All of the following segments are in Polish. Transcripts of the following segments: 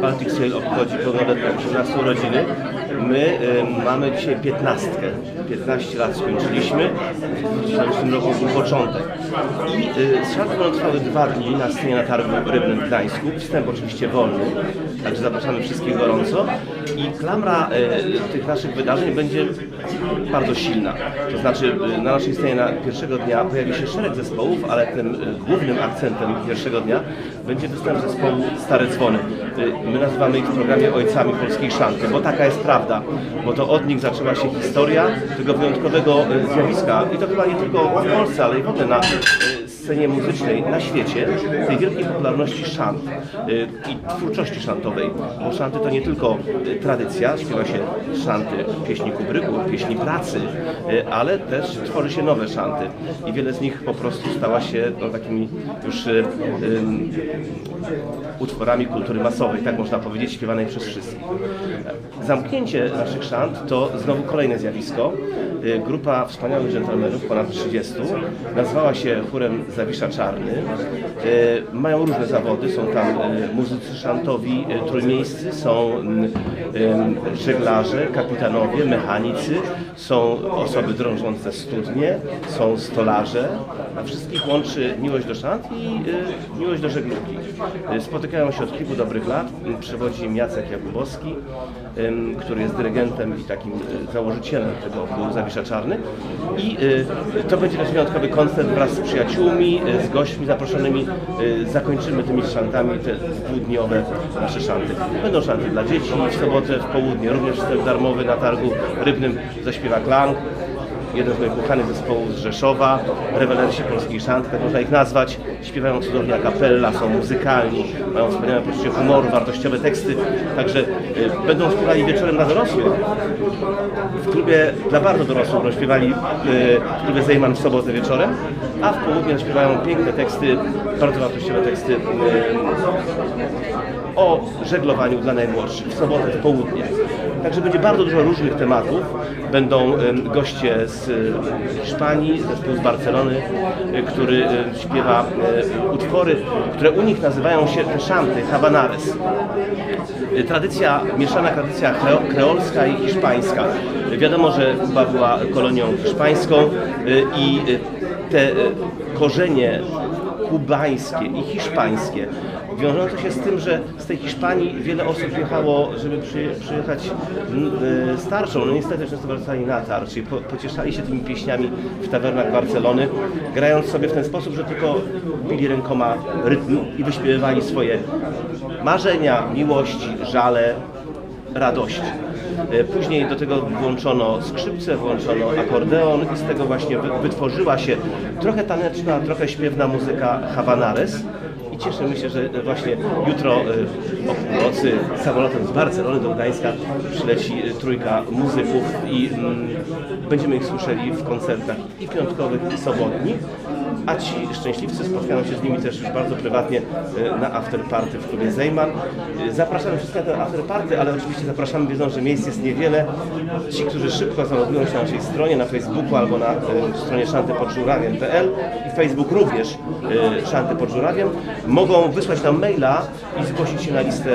Baltic Sail obchodzi pełnoletnie 18 urodziny. My y, mamy dzisiaj 15. 15 lat skończyliśmy. W 2000 roku był początek. I y, będą trwały dwa dni na scenie na targu rybnym w Gdańsku. Wstęp oczywiście wolny, także zapraszamy wszystkich gorąco. I klamra y, tych naszych wydarzeń będzie bardzo silna. To znaczy y, na naszej scenie na pierwszego dnia pojawi się szereg zespołów, ale tym y, głównym akcentem pierwszego dnia będzie występ zespołu Stare Dzwony. My nazywamy ich w programie ojcami polskiej szanty, bo taka jest prawda, bo to od nich zaczęła się historia tego wyjątkowego zjawiska i to chyba nie tylko w Polsce, ale i w ogóle na y, scenie muzycznej na świecie, tej wielkiej popularności szant y, i twórczości szantowej, bo szanty to nie tylko y, tradycja, śpiewa się szanty pieśni kubryku, pieśni pracy, y, ale też tworzy się nowe szanty i wiele z nich po prostu stała się no, takimi już ym, utworami kultury masowej, tak można powiedzieć, śpiewanej przez wszystkich. Zamknięcie naszych szant to znowu kolejne zjawisko. Grupa wspaniałych dżentelmenów, ponad 30, nazwała się chórem Zawisza Czarny. Y, Mają różne zawody, są tam y, muzycy szantowi y, trójmiejscy, są żeglarze, kapitanowie, mechanicy, są osoby drążące studnie, są stolarze, a wszystkich łączy miłość do szant i miłość do żeglugi. Spotykają się od kilku dobrych lat, przewodzi im Jacek Jakubowski, który jest dyrygentem i takim założycielem tego Zawisza Czarny i to będzie nasz wyjątkowy koncert wraz z przyjaciółmi, y, z gośćmi zaproszonymi. Y, Zakończymy tymi szantami te dwudniowe nasze szanty. Będą szanty dla dzieci w sobotę w południe, również wstęp darmowy na targu rybnym zaśpiewa Klang jeden z moich ukochanych zespołów z Rzeszowa, rewelenci polskich szant, tak można ich nazwać. Śpiewają cudownie a są muzykalni, mają wspaniałe poczucie humoru, wartościowe teksty, także y, będą śpiewali wieczorem dla dorosłych. W klubie dla bardzo dorosłych będą śpiewali y, w klubie Zejman w sobotę wieczorem, a w południe śpiewają piękne teksty, bardzo wartościowe teksty y, o żeglowaniu dla najmłodszych w sobotę w południe. Także będzie bardzo dużo różnych tematów. Będą em, goście z e, Hiszpanii, zespół z Barcelony, e, który e, śpiewa e, utwory, które u nich nazywają się szanty, habanares. E, Tradycja, mieszana tradycja kreo- kreolska i hiszpańska. E, Wiadomo, że Kuba była kolonią hiszpańską e, i e, te e, korzenie kubańskie i hiszpańskie wiążące się z tym, że z tej Hiszpanii wiele osób jechało, żeby przy, przyjechać e, starszą. No niestety często wracali na tar, czyli po, pocieszali się tymi pieśniami w tawernach Barcelony, grając sobie w ten sposób, że tylko bili rękoma rytm i wyśpiewywali swoje marzenia, miłości, żale, radości. E, Później do tego włączono skrzypce, włączono akordeon i z tego właśnie wy- wytworzyła się trochę taneczna, trochę śpiewna muzyka Havanares. I cieszymy się, że właśnie jutro e, o północy samolotem z Barcelony do Gdańska przyleci e, trójka muzyków i mm, będziemy ich słyszeli w koncertach i piątkowych, i sobotnich. A ci szczęśliwcy spotkają się z nimi też już bardzo prywatnie e, na afterparty w klubie Zejman. E, Zapraszamy wszystkich na ten afterparty, ale oczywiście zapraszamy wiedząc, że miejsc jest niewiele. Ci, którzy szybko zalogują się na naszej stronie, na Facebooku albo na e, stronie szantypodżurawiem.pl i Facebook również Szanty pod mogą wysłać nam maila i zgłosić się na listę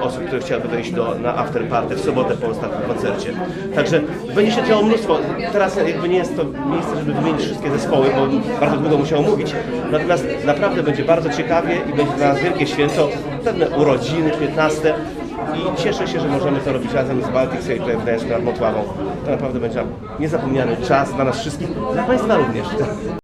osób, które chciałyby wejść do, na afterparty w sobotę po ostatnim koncercie. Także będzie się działo mnóstwo. Teraz jakby nie jest to miejsce, żeby wymienić wszystkie zespoły, bo bardzo długo musiał mówić. Natomiast naprawdę będzie bardzo ciekawie i będzie dla nas wielkie święto, pewne urodziny 15. I cieszę się, że możemy to robić razem z Baltic Sail w Gdańsku nad Motławą. To naprawdę będzie niezapomniany czas dla nas wszystkich, dla Państwa również.